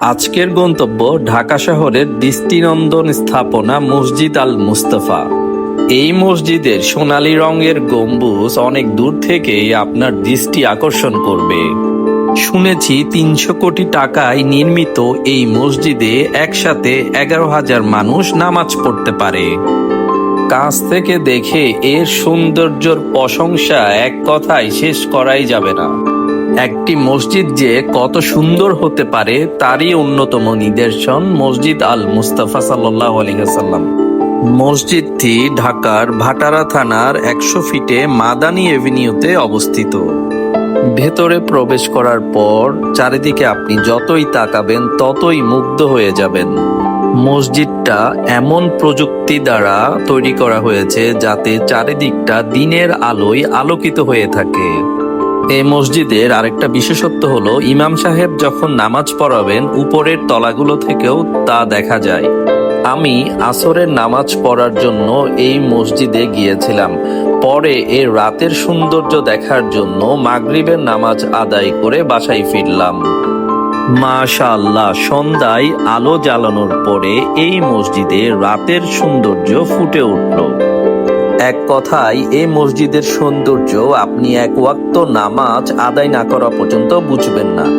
আজকের গন্তব্য ঢাকা শহরের দৃষ্টিনন্দন স্থাপনা মসজিদ আল মুস্তফা। এই মসজিদের সোনালী রঙের গম্বুজ অনেক দূর থেকেই আপনার দৃষ্টি আকর্ষণ করবে। শুনেছি তিনশো কোটি টাকায় নির্মিত এই মসজিদে একসাথে এগারো হাজার মানুষ নামাজ পড়তে পারে। কাছ থেকে দেখে এর সৌন্দর্যর প্রশংসা এক কথায় শেষ করাই যাবে না। একটি মসজিদ যে কত সুন্দর হতে পারে, তারই অন্যতম নিদর্শন মসজিদ আল মুস্তাফা সাল্লাহ আলিহাসাল্লাম মসজিদটি ঢাকার ভাটারা থানার একশো ফিটে মাদানি এভিনিউতে অবস্থিত। ভেতরে প্রবেশ করার পর চারিদিকে আপনি যতই তাকাবেন, ততই মুগ্ধ হয়ে যাবেন। মসজিদটা এমন প্রযুক্তি দ্বারা তৈরি করা হয়েছে যাতে চারিদিকটা দিনের আলোয় আলোকিত হয়ে থাকে। এই মসজিদের আরেকটা বিশেষত্ব হলো, ইমাম সাহেব যখন নামাজ পড়াবেন, উপরের তলাগুলো থেকেও তা দেখা যায়। আমি আসরের নামাজ পড়ার জন্য এই মসজিদে গিয়েছিলাম। পরে এ রাতের সৌন্দর্য দেখার জন্য মাগরিবের নামাজ আদায় করে বাসায় ফিরলাম। মাশাআল্লাহ, সন্ধ্যায় আলো জ্বালানোর পরে এই মসজিদে রাতের সৌন্দর্য ফুটে উঠল। এক কথায়, এ মসজিদের সৌন্দর্য আপনি এক ওয়াক্ত নামাজ আদায় না করা পর্যন্ত বুঝবেন না।